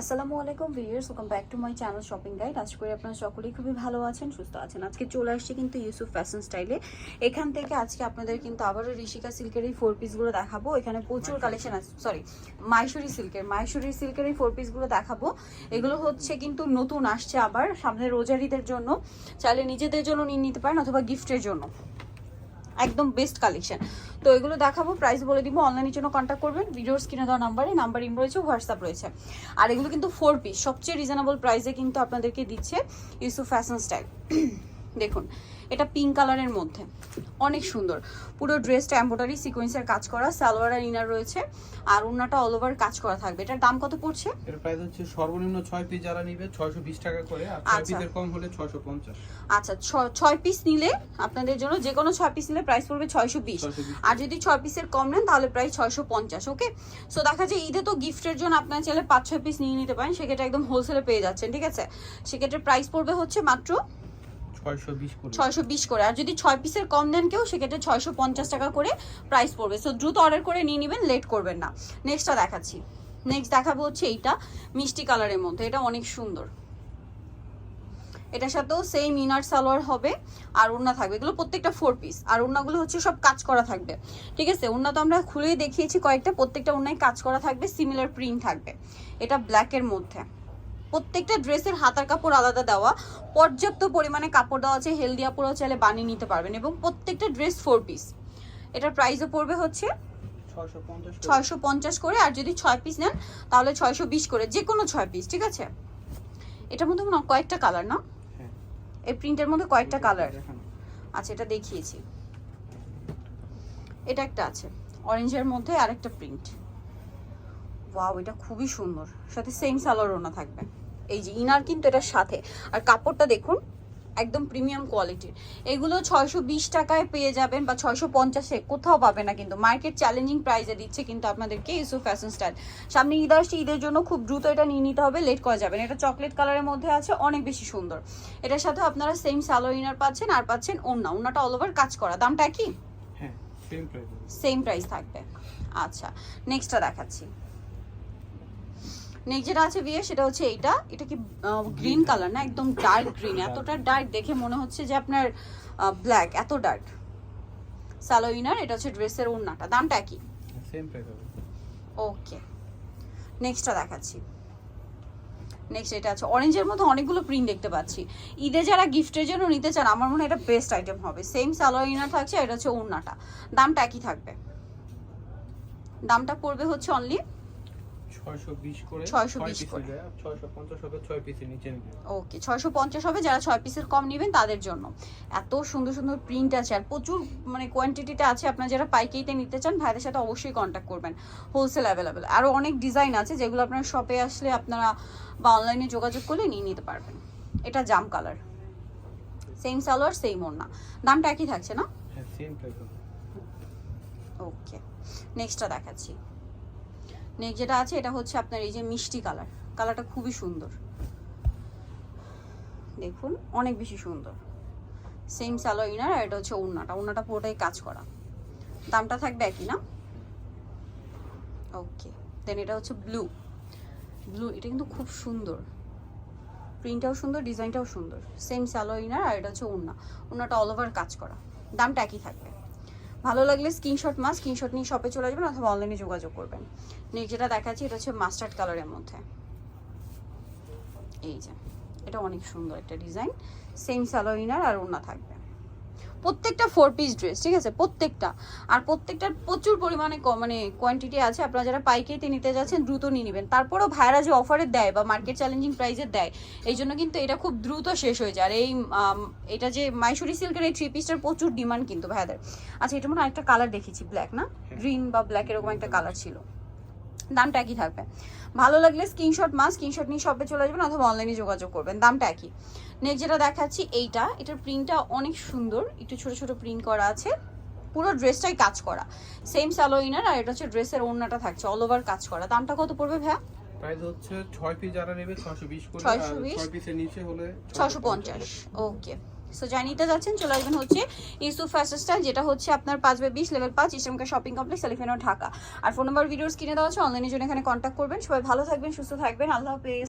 আসসালামু আলাইকুম viewers. Welcome back to my channel shopping guide আশা করি আপনারা সকলেই খুবই ভালো আছেন সুস্থ আছেন। আজকে চলে আসছে কিন্তু ইউসুফ ফ্যাশন স্টাইলে এখান থেকে আজকে আপনাদের কিন্তু আবারও ঋষিকা সিল্কের এই ফোর পিসগুলো দেখাবো। এখানে প্রচুর কালেকশন আছে। সরি মাইশরি সিল্কের মাইশরি সিল্কের এই ফোর পিসগুলো দেখাবো। এগুলো হচ্ছে কিন্তু নতুন আসছে আবার সামনে রোজারিদের জন্য। চাইলে নিজেদের জন্য নিয়ে নিতে পারেন অথবা গিফটের জন্য। একদম বেস্ট কালেকশন তো এগুলো দেখাবো প্রাইস বলে দিব অনলাইনের জন্য কন্ট্যাক্ট করবেন। ভিডিওর স্ক্রিনে দেওয়া নাম্বারে নাম্বার ইম রয়েছে হোয়াটসঅ্যাপ রয়েছে। আর এগুলো কিন্তু ফোর পিস সবচেয়ে রিজনেবল প্রাইসে কিন্তু আপনাদেরকে দিচ্ছে ইউসুফ ফ্যাশন স্টাইল দেখুন এটা পিঙ্ক কালারের মধ্যে। অনেক সুন্দর। পুরো ড্রেসটা এম্ব্রয়ডারি সিকোয়েন্সের কাজ করা সালোয়ার আর ইনার রয়েছে। আর ওনাটা অল ওভার কাজ করা থাকবে। এটার দাম কত পড়ছে? এর প্রাইস হচ্ছে সর্বনিম্ন ছয় পিস যারা নিবে ছয়শো বিশ টাকা করে। আর ছয় আচ্ছা। পিসের কম হলে ছয়শো পঞ্চাশ। আচ্ছা ছ- ছয় পিস নিলে আপনাদের জন্য যে কোনো ছয় পিস নিলে প্রাইস পড়বে ছয়শো বিশ। ছয়শো বিশ। আর যদি ছয় পিসের কম নেন তাহলে প্রায় ছয়শো পঞ্চাশ ওকে? সো দেখা যায় ঈদে তো গিফটের জন্য আপনার চাইলে পাঁচ ছয় পিস নিয়ে নিতে পারেন। সেক্ষেত্রে একদম হোলসেলে পেয়ে যাচ্ছেন ঠিক আছে? সেক্ষেত্রে প্রাইস পড়বে হচ্ছে মাত্র ছয়শো বিশ করে। আর যদি ছয় পিসের কম দেন কেউ, সেক্ষেত্রে ছয়শো পঞ্চাশ টাকা করে প্রাইস পড়বে। সো দ্রুত অর্ডার করে নিয়ে নেবেন লেট করবেন না। নেক্সটটা দেখাচ্ছি। নেক্সট দেখাবো হচ্ছে এইটা, মিষ্টি কালারের মধ্যে। এটা অনেক সুন্দর। এটার সাথেও সেম ইনার সালোয়ার হবে, আর ওড়না থাকবে। এগুলো প্রত্যেকটা ফোর পিস আর ওড়নাগুলো হচ্ছে সব কাজ করা থাকবে। ঠিক আছে? ওড়না তো আমরা খুলেই দেখিয়েছি কয়েকটা। প্রত্যেকটা ওড়নায় কাজ করা থাকবে। সিমিলার প্রিন্ট থাকবে। এটা ব্ল্যাকের মধ্যে। প্রত্যেকটা ড্রেসের হাতার কাপড় আলাদা দেওয়া পর্যাপ্ত পরিমাণে কাপড় দেওয়া আছে হেলদি আপুরাও চাইলে বানিয়ে নিতে পারবেন এবং প্রত্যেকটা ড্রেস ফোর পিস এটার প্রাইসও পড়বে হচ্ছে ছয়শো পঞ্চাশ করে। আর যদি ছয় পিস নেন তাহলে ছয়শো বিশ করে যে কোনো ছয় পিস ঠিক আছে? এটার মধ্যে মনে কয়েকটা কালার না? হ্যাঁ। এই প্রিন্টের মধ্যে কয়েকটা কালার আচ্ছা এটা দেখিয়েছি। এটা একটা আছে। অরেঞ্জের মধ্যে আরেকটা প্রিন্ট ওয়াও এটা খুবই সুন্দর। সাথে সেম সালোয়ার ওনা থাকবে। এই যে ইনার কিন্তু এটার সাথে। আর কাপড়টা দেখুন একদম প্রিমিয়াম কোয়ালিটির এগুলো ছয়শো বিশ টাকায় পেয়ে যাবেন বা ছয়শো পঞ্চাশে কোথাও পাবে না কিন্তু। মার্কেট চ্যালেঞ্জিং প্রাইসে দিচ্ছে কিন্তু আপনাদেরকে ইউসুফ ফ্যাশন স্টাইল সামনে ঈদ আসছে ঈদের জন্য খুব দ্রুত এটা নিয়ে নিতে হবে লেট করা যাবে না। এটা চকলেট কালারের মধ্যে আছে অনেক বেশি সুন্দর। এটার সাথে আপনারা সেম সালোয়ার ইনার পাচ্ছেন আর পাচ্ছেন ওন্না ওন্নাটা অল ওভার কাজ করা। দামটা কি হ্যাঁ সেম প্রাইস থাকবে। আচ্ছা নেক্সটটা দেখাচ্ছি। নেক্সট যেটা আছে বিয়ে সেটা হচ্ছে এইটা। এটা কি গ্রিন কালার না? একদম ডার্ক গ্রিন এতটা ডার্ক দেখে মনে হচ্ছে যে আপনার ব্ল্যাক এত ডার্ক সালো ইনার এটা হচ্ছে ড্রেসের ওড়নাটা। দামটা হবে। ওকে নেক্সটটা দেখাচ্ছি। নেক্সট এটা আছে। অরেঞ্জের মধ্যে অনেকগুলো প্রিন্ট দেখতে পাচ্ছি। ঈদে যারা গিফটের জন্য নিতে চান আমার মনে হয় এটা বেস্ট আইটেম হবে। সেম সালোয়ার ইনার থাকছে এটা হচ্ছে ওড়নাটা। দামটা একই থাকবে। দামটা পড়বে হচ্ছে অনলি ছয়শো বিশ করে 620 ছয় করে। হবে পিসের নিচে ওকে যারা পিসের কম নেবেন তাদের জন্য। এত সুন্দর সুন্দর প্রিন্ট আছে আর প্রচুর মানে কোয়ান্টিটিতে আছে। আপনারা যারা পাইকারিতে নিতে চান ভাইদের সাথে অবশ্যই কন্ট্যাক্ট করবেন। হোলসেল অ্যাভেলেবেল আরও অনেক ডিজাইন আছে যেগুলো আপনার শপে আসলে আপনারা বা অনলাইনে যোগাযোগ করলে নিয়ে নিতে পারবেন। এটা জাম কালার সেম সালোয়ার সেম ওড়না। দামটা একই থাকছে না? হ্যাঁ সেম ওকে নেক্সটটা দেখাচ্ছি। নেক্সট যেটা আছে, এটা হচ্ছে আপনার এই যে মিষ্টি কালার কালারটা খুবই সুন্দর। দেখুন, অনেক বেশি সুন্দর। সেম সালো ইনার আর এটা হচ্ছে ওড়নাটা। ওড়নাটা পুরোটাই কাজ করা। দামটা থাকবে একই, না? ওকে দেন এটা হচ্ছে ব্লু ব্লু এটা কিন্তু খুব সুন্দর। প্রিন্টটাও সুন্দর ডিজাইনটাও সুন্দর। সেম সালো ইনার আর এটা হচ্ছে ওড়না। ওড়নাটা অল ওভার কাজ করা। দামটা একই থাকবে। ভালো লাগলে স্ক্রিনশট মাস স্ক্রিনশট নিয়ে শপে চলে যাবেন অথবা অনলাইনে যোগাযোগ করবেন। নেক্সট যেটা দেখাচ্ছি, এটা হচ্ছে মাস্টার্ড কালারের মধ্যে। এই যে, এটা অনেক সুন্দর একটা ডিজাইন সেম সালোইনার আর ওড়না থাকবে। প্রত্যেকটা ফোর পিস ড্রেস ঠিক আছে? প্রত্যেকটা। আর প্রত্যেকটার প্রচুর পরিমাণে মানে কোয়ান্টিটি আছে। আপনারা যারা পাইকারিতে নিতে যাচ্ছেন দ্রুত নিয়ে নেবেন। তারপরেও ভাইরা যে অফারে দেয় বা মার্কেট চ্যালেঞ্জিং প্রাইসে দেয় এই জন্য কিন্তু এটা খুব দ্রুত শেষ হয়ে যায়। আর এই এটা যে মাইসুরি সিল্কের এই থ্রি পিসটার প্রচুর ডিমান্ড কিন্তু ভাইয়াদের। আচ্ছা এটা মনে হয় একটা কালার দেখেছি ব্ল্যাক না? গ্রিন বা ব্ল্যাক এরকম একটা কালার ছিল। দামটা একই থাকবে। ভালো লাগলে স্ক্রিনশট মাস স্ক্রিনশট নিয়ে শপে চলে যাবেন অথবা অনলাইনে যোগাযোগ করবেন দামটা একই। নেক্সট যেটা দেখাচ্ছি এইটা এটার প্রিন্টটা অনেক সুন্দর একটু ছোট ছোট প্রিন্ট করা আছে। পুরো ড্রেসটাই কাজ করা। সেম সালো ইনার আর এটা হচ্ছে ড্রেসের ওড়নাটা থাকছে অল ওভার কাজ করা। দামটা কত পড়বে ভাইয়া? প্রাইস হচ্ছে ছয় পিস যারা নেবে ছয়শো বিশ করে 620 ছয় পিসের নিচে হলে ছশো পঞ্চাশ। ওকে সো যাই নিতে যাচ্ছেন, চলে আসবেন হচ্ছে ইউসুফ ফ্যাশন যেটা হচ্ছে আপনার পাঁচ বাই বিশ লেভেল পাঁচ ইসলামকা শপিং কমপ্লেক্স এলিফেনো ঢাকা। আর ফোন নাম্বার ভিডিওস কিনে দেওয়া আছে অনলাইনের জন্য এখানে কন্ট্যাক্ট করবেন। সবাই ভালো থাকবেন, সুস্থ থাকবেন। আল্লাহ হাফেজ।